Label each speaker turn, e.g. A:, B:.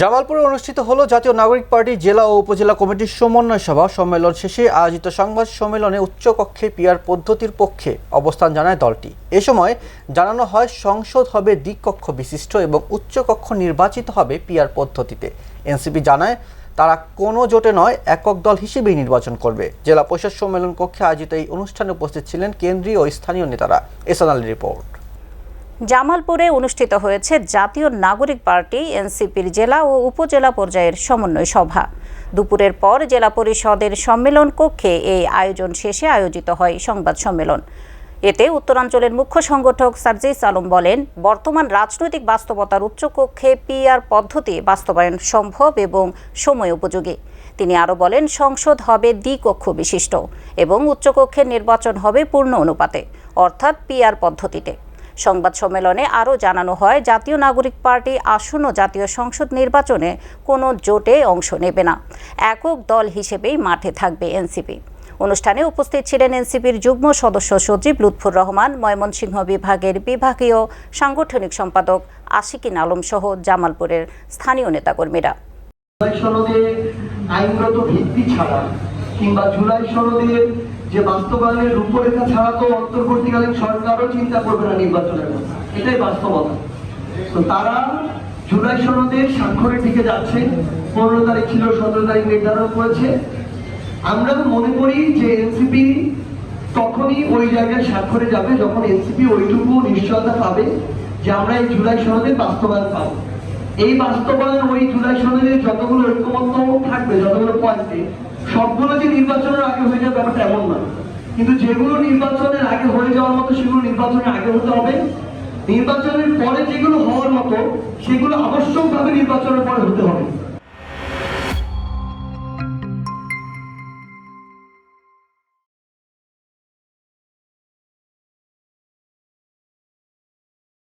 A: জামালপুরে অনুষ্ঠিত হলো জাতীয় নাগরিক পার্টি জেলা ও উপজেলা কমিটির সমন্বয় সভা। সম্মেলন শেষে আয়োজিত সংবাদ সম্মেলনে উচ্চকক্ষে পিয়ার পদ্ধতির পক্ষে অবস্থান জানায় দলটি। এ সময় জানানো হয়, সংসদ হবে দ্বিকক্ষ বিশিষ্ট এবং উচ্চকক্ষ নির্বাচিত হবে পিয়ার পদ্ধতিতে। এনসিপি জানায়, তারা কোনো জোটে নয়, একক দল হিসেবেই নির্বাচন করবে। জেলা পরিষদ সম্মেলন কক্ষে আয়োজিত এই অনুষ্ঠানে উপস্থিত ছিলেন কেন্দ্রীয় ও স্থানীয় নেতারা। SNL report.
B: জামালপুরে অনুষ্ঠিত হয়েছে জাতীয় নাগরিক পার্টি, এনসিপির জেলা ও উপজেলা পর্যায়ের সমন্বয় সভা। দুপুরের পর জেলা পরিষদের সম্মেলন কক্ষে এই আয়োজন শেষে আয়োজিত হয় সংবাদ সম্মেলন। এতে উত্তরাঞ্চলের মুখ্য সংগঠক সার্জিস আলম বলেন, বর্তমান রাজনৈতিক বাস্তবতার উচ্চকক্ষে পিআর পদ্ধতি বাস্তবায়ন সম্ভব এবং সময় উপযোগী। তিনি আরও বলেন, সংসদ হবে দ্বিকক্ষ বিশিষ্ট এবং উচ্চকক্ষের নির্বাচন হবে পূর্ণ অনুপাতে, অর্থাৎ পিআর পদ্ধতিতে। সংবাদ সম্মেলনে আরও জানানো হয়, জাতীয় নাগরিক পার্টি আসন্ন জাতীয় সংসদ নির্বাচনে কোনো জোটে অংশ নেবে না। একক দল হিসেবেই মাঠে থাকবে এনসিপি। অনুষ্ঠানে উপস্থিত ছিলেন এনসিপির যুগ্ম সদস্য সচিব লুৎফুর রহমান, ময়মনসিংহ বিভাগের বিভাগীয় সাংগঠনিক সম্পাদক আশিকিন আলম সহ জামালপুরের স্থানীয় নেতাকর্মীরা।
C: সনদে আইনগত ভিত্তি ছাড়া কিংবা জুলাই সনদের যে বাস্তবায়নের রূপরেখা ছাড়া তো অন্তর্বর্তীকালীন সরকারও চিন্তা করবে না নির্বাচনের কথা। এটাই বাস্তবতা। তো তারা জুলাই সনদের স্বাক্ষরের দিকে যাচ্ছে, পনেরো তারিখ ছিল, সতেরো তারিখ নির্ধারণ করেছে। আমরা মনে করি যে এনসিপি তখনই ওই জায়গায় স্বাক্ষরে যাবে যখন এনসিপি ওইটুকু নিশ্চয়তা পাবে যে আমরা এই জুলাই সনদের বাস্তবায়ন পাবো। এই বাস্তবায়ন ওই জুলাই সনদের যতগুলো ঐক্যমত্য থাকবে, যতগুলো পয়েন্টে সবগুলো যে নির্বাচনের আগে হয়ে যাবে ব্যাপারটা এমন না কিন্তু যেগুলো নির্বাচনের আগে হয়ে যাওয়ার মতো সেগুলো নির্বাচনের আগে হতে হবে। নির্বাচনের পরে যেগুলো হওয়ার মতো, সেগুলো আবশ্যকভাবে নির্বাচনের পরে হতে হবে।